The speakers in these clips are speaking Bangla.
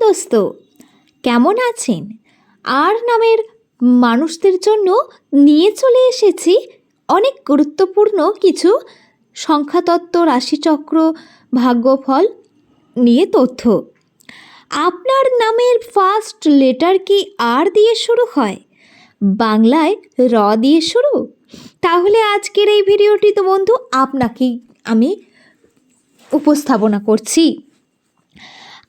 দোস্ত। কেমন আছেন? আর নামের মানুষদের জন্য নিয়ে চলে এসেছি অনেক গুরুত্বপূর্ণ কিছু সংখ্যাতত্ত্ব, রাশিচক্র, ভাগ্যফল নিয়ে তথ্য। আপনার নামের ফার্স্ট লেটার কি আর দিয়ে শুরু হয়? বাংলায় র দিয়ে শুরু? তাহলে আজকের এই ভিডিওটি তো বন্ধু, আপনাকেই আমি উপস্থাপনা করছি।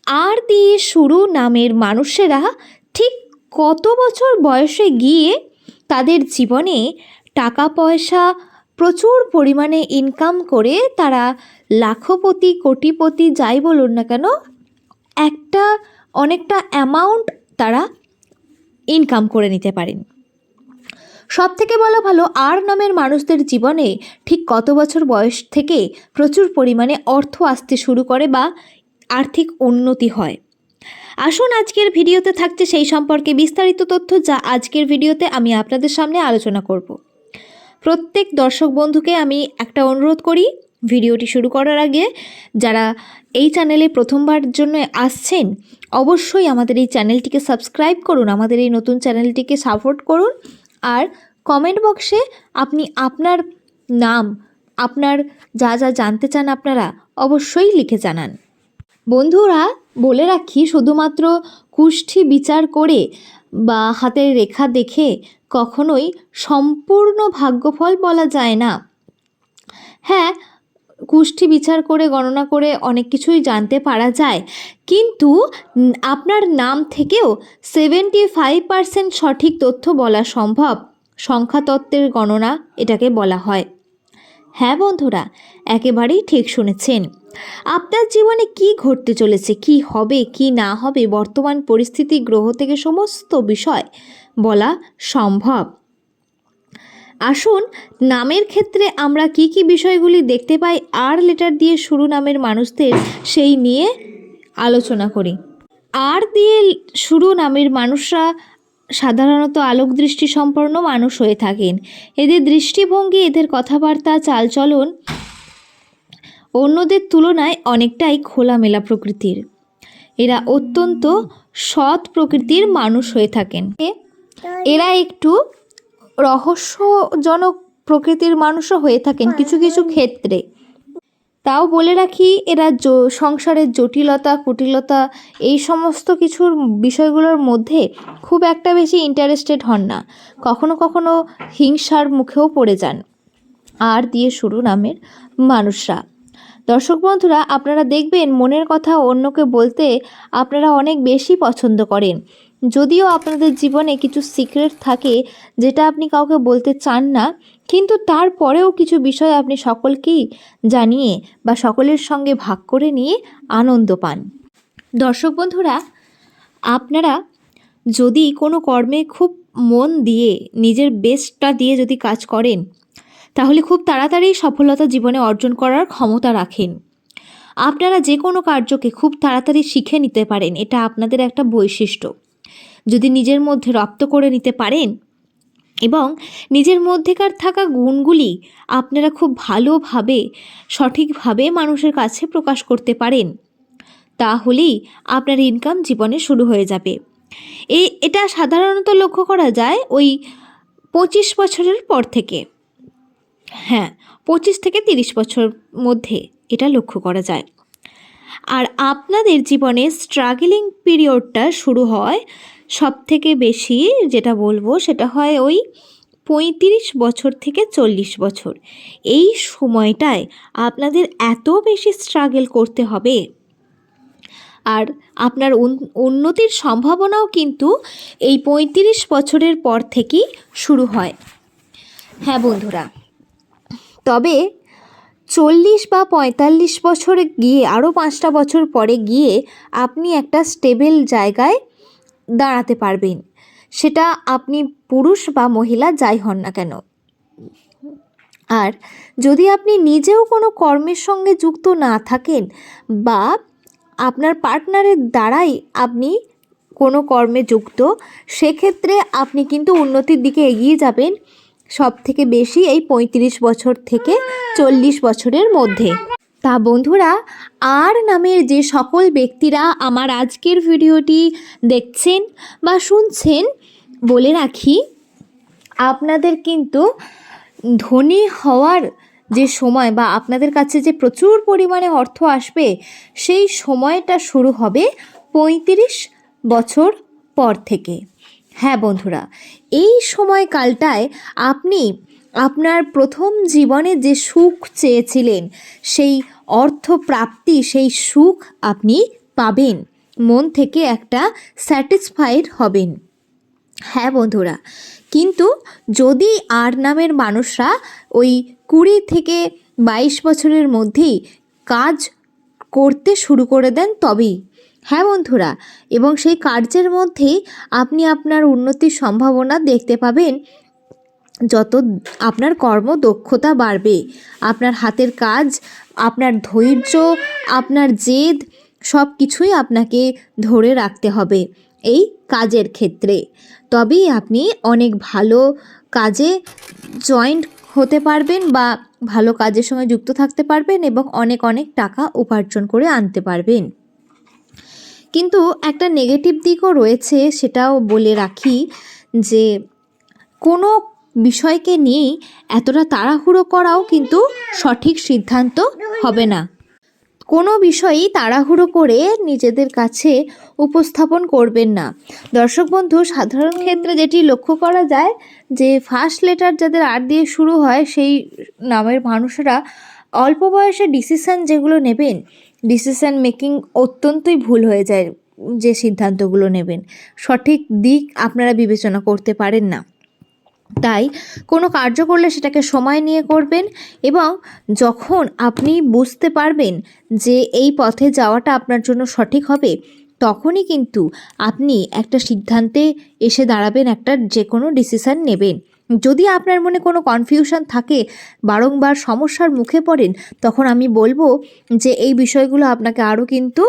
আর দিয়ে শুরু নামের মানুষেরা ঠিক কত বছর বয়সে গিয়ে তাদের জীবনে টাকা পয়সা, প্রচুর পরিমাণে ইনকাম করে তারা লাখপতি, কোটিপতি যাই বলুন না কেন, একটা অনেকটা অ্যামাউন্ট তারা ইনকাম করে নিতে পারেন। সব থেকে বলা ভালো, আর নামের মানুষদের জীবনে ঠিক কত বছর বয়স থেকে প্রচুর পরিমাণে অর্থ আসতে শুরু করে বা আর্থিক উন্নতি হয়। আসুন আজকের ভিডিওতে থাকছে সেই সম্পর্কে বিস্তারিত তথ্য যা আজকের ভিডিওতে আমি আপনাদের সামনে আলোচনা করব। প্রত্যেক দর্শক বন্ধুকে আমি একটা অনুরোধ করি, ভিডিওটি শুরু করার আগে যারা এই চ্যানেলে প্রথমবার জন্য আসছেন, অবশ্যই আমাদের এই চ্যানেলটিকে সাবস্ক্রাইব করুন, আমাদের এই নতুন চ্যানেলটিকে সাপোর্ট করুন আর কমেন্ট বক্সে আপনি আপনার নাম, আপনার যা যা জানতে চান আপনারা অবশ্যই লিখে জানান। বন্ধুরা, বলে রাখি, শুধুমাত্র কুষ্ঠি বিচার করে বা হাতের রেখা দেখে কখনোই সম্পূর্ণ ভাগ্যফল বলা যায় না। হ্যাঁ কুষ্ঠি বিচার করে, গণনা করে অনেক কিছুই জানতে পারা যায়। কিন্তু আপনার নাম থেকেও সেভেন্টি ফাইভ পার্সেন্ট সঠিক তথ্য বলা সম্ভব। সংখ্যাতত্ত্বের গণনা এটাকে বলা হয়। হ্যাঁ বন্ধুরা, একেবারেই ঠিক শুনেছেন। আপনার জীবনে কি ঘটতে চলেছে? কি হবে, কি না হবে? বর্তমান পরিস্থিতি, গ্রহ থেকে সমস্ত বিষয় বলা সম্ভব। আসুন, নামের ক্ষেত্রে আমরা কি কি বিষয়গুলি দেখতে পাই, আর লেটার দিয়ে শুরু নামের মানুষদের সেই নিয়ে আলোচনা করি। আর দিয়ে শুরু নামের মানুষরা সাধারণত আলোক দৃষ্টি সম্পন্ন মানুষ হয়ে থাকেন। এদের দৃষ্টিভঙ্গি, এদের কথাবার্তা, চালচলন অন্যদের তুলনায় অনেকটাই খোলামেলা প্রকৃতির। এরা অত্যন্ত সৎ প্রকৃতির মানুষ হয়ে থাকেন। এরা একটু রহস্যজনক প্রকৃতির মানুষও হয়ে থাকেন কিছু কিছু ক্ষেত্রে। তাও বলে রাখি, এরা সংসারের জটিলতা, কুটিলতা এই সমস্ত কিছুর বিষয়গুলোর মধ্যে খুব একটা বেশি ইন্টারেস্টেড হন না। কখনো কখনো হিংসার মুখেও পড়ে যান। আর দিয়ে শুরু নামের মানুষরা। দর্শক বন্ধুরা, আপনারা দেখবেন মনের কথা অন্যকে বলতে আপনারা অনেক বেশি পছন্দ করেন। যদিও আপনাদের জীবনে কিছু সিক্রেট থাকে যেটা আপনি কাউকে বলতে চান না, কিন্তু তারপরেও কিছু বিষয় আপনি সকলকেই জানিয়ে বা সকলের সঙ্গে ভাগ করে নিয়ে আনন্দ পান। দর্শক বন্ধুরা, আপনারা যদি কোনো কর্মে খুব মন দিয়ে, নিজের বেস্টটা দিয়ে যদি কাজ করেন তাহলে খুব তাড়াতাড়ি সফলতা জীবনে অর্জন করার ক্ষমতা রাখেন। আপনারা যে কোনো কার্যকে খুব তাড়াতাড়ি শিখে নিতে পারেন, এটা আপনাদের একটা বৈশিষ্ট্য। যদি নিজের মধ্যে রপ্ত করে নিতে পারেন এবং নিজের মধ্যেকার থাকা গুণগুলি আপনারা খুব ভালোভাবে, সঠিকভাবে মানুষের কাছে প্রকাশ করতে পারেন, তাহলেই আপনার ইনকাম জীবনে শুরু হয়ে যাবে। এই এটা সাধারণত লক্ষ্য করা যায় ওই পঁচিশ বছরের পর থেকে। হ্যাঁ পঁচিশ থেকে তিরিশ বছর মধ্যে এটা লক্ষ্য করা যায়। আর আপনাদের জীবনে স্ট্রাগলিং পিরিয়ডটা শুরু হয় সব থেকে বেশি যেটা বলব সেটা হয় ওই পঁয়ত্রিশ বছর থেকে চল্লিশ বছর। এই সময়টায় আপনাদের এত বেশি স্ট্রাগল করতে হবে। আর আপনার উন্নতির সম্ভাবনাও কিন্তু এই পঁয়ত্রিশ বছরের পর থেকেই শুরু হয়। হ্যাঁ বন্ধুরা তবে চল্লিশ বা পঁয়তাল্লিশ বছরে গিয়ে, আরও পাঁচটা বছর পরে গিয়ে আপনি একটা স্টেবেল জায়গায় দাঁড়াতে পারবেন। সেটা আপনি পুরুষ বা মহিলা যাই হন না কেন। আর যদি আপনি নিজেও কোনো কর্মের সঙ্গে যুক্ত না থাকেন বা আপনার পার্টনারের দ্বারাই আপনি কোনো কর্মে যুক্ত, সেক্ষেত্রে আপনি কিন্তু উন্নতির দিকে এগিয়ে যাবেন। সব থেকে বেশি এই পঁয়ত্রিশ বছর থেকে চল্লিশ বছরের মধ্যে। তা বন্ধুরা, আর নামের যে সকল ব্যক্তিরা আমার আজকের ভিডিওটি দেখছেন বা শুনছেন, বলে রাখি, আপনাদের কিন্তু ধনী হওয়ার যে সময় বা আপনাদের কাছে যে প্রচুর পরিমাণে অর্থ আসবে, সেই সময়টা শুরু হবে পঁয়ত্রিশ বছর পর থেকে। হ্যাঁ বন্ধুরা, এই সময়কালটায় আপনি আপনার প্রথম জীবনে যে সুখ চেয়েছিলেন, সেই অর্থ প্রাপ্তি সেই সুখ আপনি পাবেন। মন থেকে একটা স্যাটিসফাইড হবেন। হ্যাঁ বন্ধুরা, কিন্তু যদি আর নামের মানুষরা ওই কুড়ি থেকে বাইশ বছরের মধ্যেই কাজ করতে শুরু করে দেন, তবেই হ্যাঁ বন্ধুরা, এবং সেই কার্যের মধ্যেই আপনি আপনার উন্নতির সম্ভাবনা দেখতে পাবেন। যত আপনার কর্ম দক্ষতা বাড়বে, আপনার হাতের কাজ, আপনার ধৈর্য, আপনার জেদ সব কিছুই আপনাকে ধরে রাখতে হবে এই কাজের ক্ষেত্রে। তবেই আপনি অনেক ভালো কাজে জয়েন্ট হতে পারবেন বা ভালো কাজের সঙ্গে যুক্ত থাকতে পারবেন এবং অনেক অনেক টাকা উপার্জন করে আনতে পারবেন। কিন্তু একটা নেগেটিভ দিকও রয়েছে সেটাও বলে রাখি যে কোনো বিষয়কে নিয়ে এতটা তাড়াহুড়ো করাও কিন্তু সঠিক সিদ্ধান্ত হবে না। কোনো বিষয়ই তাড়াহুড়ো করে নিজেদের কাছে উপস্থাপন করবেন না। দর্শক বন্ধু, সাধারণ ক্ষেত্রে যেটি লক্ষ্য করা যায় যে ফার্স্ট লেটার যাদের আর দিয়ে শুরু হয়, সেই নামের মানুষেরা অল্প বয়সে ডিসিশন যেগুলো নেবেন ডিসিশন মেকিং অত্যন্তই ভুল হয়ে যায় যে সিদ্ধান্তগুলো নেবেন। সঠিক দিক আপনারা বিবেচনা করতে পারেন না। তাই কোনো কার্য করলে সেটাকে সময় নিয়ে করবেন এবং যখন আপনি বুঝতে পারবেন যে এই পথে যাওয়াটা আপনার জন্য সঠিক হবে, তখনই কিন্তু আপনি একটা সিদ্ধান্তে এসে দাঁড়াবেন, একটা যে কোনো ডিসিশান নেবেন। যদি আপনার মনে কোনো কনফিউশন থাকে, বারংবার সমস্যার মুখে পড়েন, তখন আমি বলব যে এই বিষয়গুলো আপনাকে আরও কিন্তু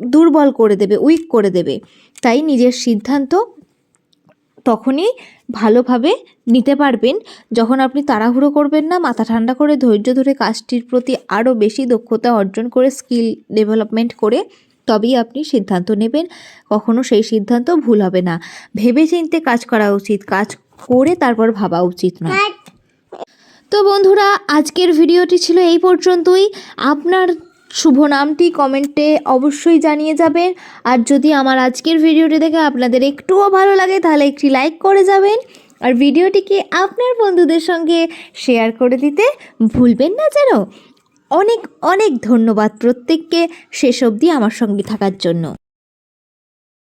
দুর্বল করে দেবে উইক করে দেবে। তাই নিজের সিদ্ধান্ত তখনই ভালোভাবে নিতে পারবেন। যখন আপনি তাড়াহুড়ো করবেন না, মাথা ঠান্ডা করে, ধৈর্য ধরে কাজটির প্রতি আরও বেশি দক্ষতা অর্জন করে স্কিল ডেভেলপমেন্ট করে, তবেই আপনি সিদ্ধান্ত নেবেন। কখনো সেই সিদ্ধান্ত ভুল হবে না। ভেবে চিনতে কাজ করা উচিত। কাজ করে তারপর ভাবা উচিত না তো বন্ধুরা আজকের ভিডিওটি ছিল এই পর্যন্তই। আপনার শুভ নামটি কমেন্টে অবশ্যই জানিয়ে যাবেন। আর যদি আমার আজকের ভিডিওটি দেখে আপনাদের একটুও ভালো লাগে তাহলে একটি লাইক করে যাবেন। আর ভিডিওটিকে আপনার বন্ধুদের সঙ্গে শেয়ার করে দিতে ভুলবেন না যেন। অনেক অনেক ধন্যবাদ প্রত্যেককে শেষ অবধি আমার সঙ্গে থাকার জন্য।